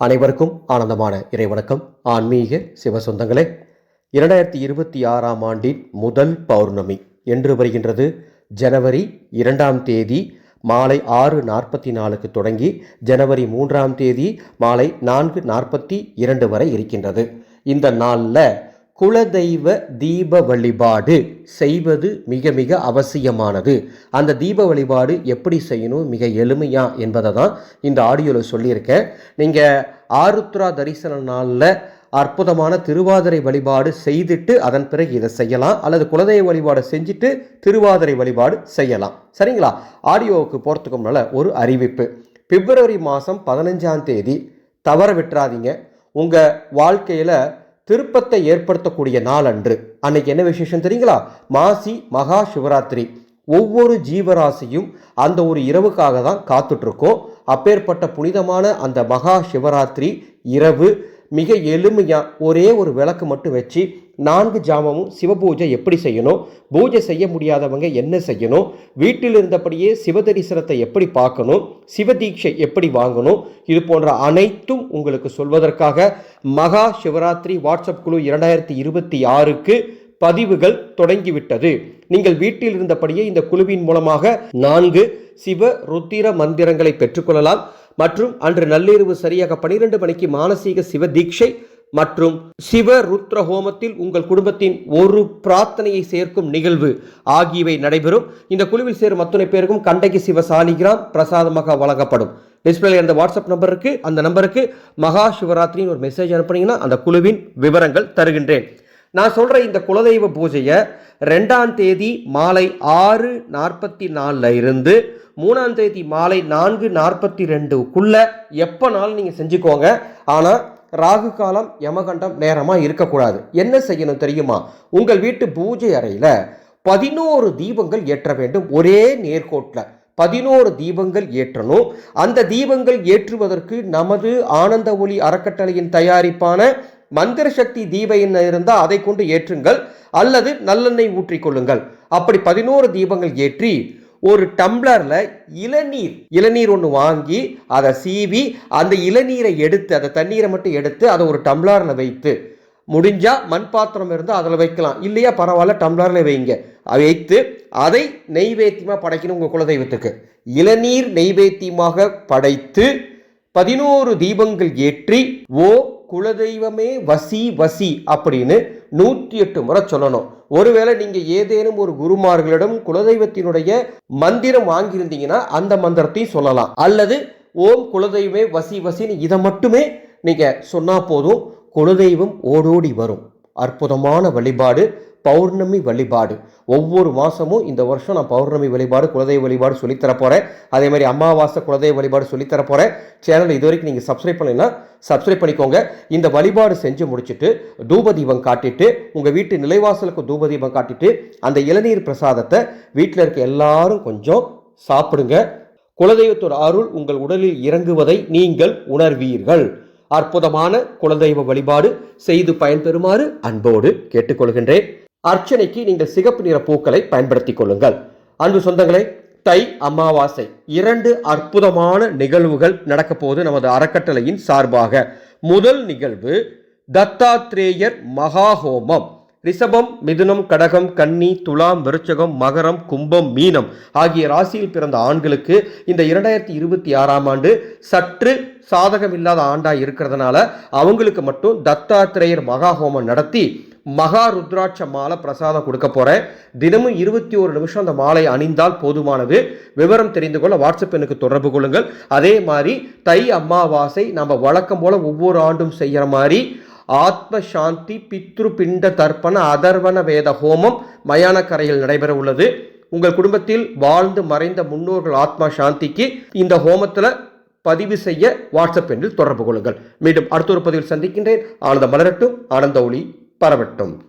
அனைவருக்கும் ஆனந்தமான இறைவணக்கம். ஆன்மீக சிவசொந்தங்களே இரண்டாயிரத்தி இருபத்தி ஆறாம் ஆண்டின் முதல் பௌர்ணமி என்று வருகின்றது. ஜனவரி இரண்டாம் தேதி மாலை ஆறு நாற்பத்தி நாலுக்கு தொடங்கி ஜனவரி மூன்றாம் தேதி மாலை நான்கு நாற்பத்தி இரண்டு வரை இருக்கின்றது. இந்த நாளில் குலதெய்வ தீப வழிபாடு செய்வது மிக மிக அவசியமானது. அந்த தீப வழிபாடு எப்படி செய்யணும்? மிக எளிமையா என்பதை தான் இந்த ஆடியோவில் சொல்லியிருக்கேன். நீங்கள் ஆருத்ரா தரிசன நாளில் அற்புதமான திருவாதிரை வழிபாடு செய்துட்டு அதன் பிறகு இதை செய்யலாம். அல்லது குலதெய்வ வழிபாடு செஞ்சுட்டு திருவாதிரை வழிபாடு செய்யலாம். சரிங்களா? ஆடியோவுக்கு போகிறதுக்கு முன்னால் ஒரு அறிவிப்பு. பிப்ரவரி மாதம் பதினஞ்சாம் தேதி தவற விட்டுறாதீங்க. உங்கள் வாழ்க்கையில் திருப்பத்தை ஏற்படுத்தக்கூடிய நாள் அன்று அன்னைக்கு என்ன விசேஷம் தெரியுங்களா? மாசி மகா சிவராத்திரி. ஒவ்வொரு ஜீவராசியும் அந்த ஒரு இரவுக்காக தான் காத்துட்ருக்கோம். அப்பேற்பட்ட புனிதமான அந்த மகா சிவராத்திரி இரவு மிக எளிமையாக ஒரே ஒரு விளக்கு மட்டும் வச்சு நான்கு ஜாமமும் சிவபூஜை எப்படி செய்யணும்? பூஜை செய்ய முடியாதவங்க என்ன செய்யணும்? வீட்டில் இருந்தபடியே சிவதரிசனத்தை எப்படி பார்க்கணும்? சிவதீட்சை எப்படி வாங்கணும்? இது போன்ற அனைத்தும் உங்களுக்கு சொல்வதற்காக மகா சிவராத்திரி வாட்ஸ்அப் குழு இரண்டாயிரத்தி இருபத்தி ஆறுக்கு பதிவுகள் தொடங்கிவிட்டது. நீங்கள் வீட்டில் இருந்தபடியே இந்த குழுவின் மூலமாக நான்கு சிவ ருத்திர மந்திரங்களை பெற்றுக்கொள்ளலாம். மற்றும் அன்று நள்ளிரவு சரியாக பனிரெண்டு மணிக்கு மானசீக சிவ தீட்சை மற்றும் சிவ ருத்ர ஹோமத்தில் உங்கள் குடும்பத்தின் ஒரு பிரார்த்தனையை சேர்க்கும் நிகழ்வு ஆகியவை நடைபெறும். இந்த குழுவில் சேரும் அத்துணை பேருக்கும் கண்டகி சிவ சாலிகிராம் பிரசாதமாக வழங்கப்படும். டிஸ்பிளே அந்த வாட்ஸ்அப் நம்பருக்கு அந்த நம்பருக்கு மகா சிவராத்திரின்னு ஒரு மெசேஜ் அனுப்புனீங்கன்னா அந்த குழுவின் விவரங்கள் தருகின்றேன். நான் சொல்கிற இந்த குலதெய்வ பூஜையை ரெண்டாம் தேதி மாலை ஆறு நாற்பத்தி நாலில் இருந்து மூணாம் தேதி மாலை நான்கு நாற்பத்தி ரெண்டுக்குள்ளே எப்போனாலும் நீங்கள் செஞ்சுக்கோங்க. ஆனால் ராகு காலம் யமகண்டம் நேரமாக இருக்கக்கூடாது. என்ன செய்யணும் தெரியுமா? உங்கள் வீட்டு பூஜை அறையில் பதினோரு தீபங்கள் ஏற்ற வேண்டும் ஒரே நேர்கோட்டில். பதினோரு தீபங்கள் ஏற்றணும். அந்த தீபங்கள் ஏற்றுவதற்கு நமது ஆனந்த ஒளி அறக்கட்டளையின் தயாரிப்பான மந்திர சக்தி தீப எண்ணெய் இருந்தால் அதை கொண்டு ஏற்றுங்கள். அல்லது நல்லெண்ணெய் ஊற்றிக்கொள்ளுங்கள் அப்படி பதினோரு தீபங்கள் ஏற்றி ஒரு டம்ளரில் இளநீர் இளநீர் ஒன்று வாங்கி அதை சீவி அந்த இளநீரை எடுத்து அந்த தண்ணீரை மட்டும் எடுத்து அதை ஒரு டம்ளரில் வைத்து முடிஞ்சால் மண் பாத்திரம் இருந்தால் அதில் வைக்கலாம். இல்லையா பரவாயில்ல டம்ளரில் வைங்க. வைத்து அதை நெய்வேத்தியமாக படைக்கணும் உங்கள் குலதெய்வத்துக்கு. இளநீர் நெய்வேத்தியமாக படைத்து பதினோரு தீபங்கள் ஏற்றி ஓ குலதெய்வமே வசி வசி அப்படின்னு நூற்றி எட்டு முறை சொல்லணும். ஒருவேளை நீங்கள் ஏதேனும் ஒரு குருமார்களிடம் குலதெய்வத்தினுடைய மந்திரம் வாங்கியிருந்தீங்கன்னா அந்த மந்திரத்தையும் சொல்லலாம். அல்லது ஓம் குலதெய்வமே வசி வசின்னு இதை மட்டுமே நீங்கள் சொன்னால் போதும் குலதெய்வம் ஓடோடி வரும். அற்புதமான வழிபாடு. பௌர்ணமி வழிபாடு. ஒவ்வொரு மாதமும் இந்த வருஷம் நான் பௌர்ணமி வழிபாடு குலதெய்வ வழிபாடு சொல்லித்தர போகிறேன் அதே மாதிரி அமாவாசை குலதெய்வ வழிபாடு சொல்லித்தர போகிறேன் சேனல் இது வரைக்கும் நீங்கள் சப்ஸ்கிரைப் பண்ணலைன்னா சப்ஸ்கிரைப் பண்ணிக்கோங்க. இந்த வழிபாடு செஞ்சு முடிச்சுட்டு தூபதீபம் காட்டிட்டு உங்கள் வீட்டு நிலைவாசலுக்கு தூபதீபம் காட்டிட்டு அந்த இளநீர் பிரசாதத்தை வீட்டில் இருக்க எல்லாரும் கொஞ்சம் சாப்பிடுங்க. குலதெய்வத்தோட அருள் உங்கள் உடலில் இறங்குவதை நீங்கள் உணர்வீர்கள். அற்புதமான குலதெய்வ வழிபாடு செய்து பயன்பெறுமாறு அன்போடு கேட்டுக்கொள்கின்றேன். அர்ச்சனைக்கு நீங்கள் சிகப்பு நிற பூக்களை பயன்படுத்திக் கொள்ளுங்கள். அன்பு சொந்தங்களே தை அமாவாசை. இரண்டு அற்புதமான நிகழ்வுகள் நடக்க போது நமது அறக்கட்டளையின் சார்பாக. முதல் நிகழ்வு தத்தாத்ரேயர் மகாஹோமம். ரிஷபம் மிதுனம் கடகம் கன்னி துலாம் விருச்சகம் மகரம் கும்பம் மீனம் ஆகிய ராசியில் பிறந்த ஆண்களுக்கு இந்த இரண்டாயிரத்தி இருபத்தி ஆறாம் ஆண்டு சற்று சாதகம் இல்லாத ஆண்டாக இருக்கிறதுனால அவங்களுக்கு மட்டும் தத்தாத்திரேயர் மகா ஹோமம் நடத்தி மகா ருத்ராட்ச மாலை பிரசாதம் கொடுக்க போகிறேன் தினமும் இருபத்தி ஒரு நிமிஷம் அந்த மாலை அணிந்தால் போதுமானது. விவரம் தெரிந்து கொள்ள வாட்ஸ்அப் எனக்கு தொடர்பு கொள்ளுங்கள். அதே மாதிரி தை அமாவாசை நம்ம வழக்கம் போல் ஒவ்வொரு ஆண்டும் செய்கிற மாதிரி ஆத்ம சாந்தி பித்ரு பிண்ட தர்ப்பண அதர்வன வேத ஹோமம் மயானக்கரையில் நடைபெற உள்ளது. உங்கள் குடும்பத்தில் வாழ்ந்து மறைந்த முன்னோர்கள் ஆத்மா சாந்திக்கு இந்த ஹோமத்தில் பதிவு செய்ய வாட்ஸ்அப் எண்ணில் தொடர்பு கொள்ளுங்கள். மீண்டும் அடுத்த ஒரு பதிவில் சந்திக்கின்றேன். ஆனந்த மலரட்டும். ஆனந்த ஒளி. பரவட்டும்.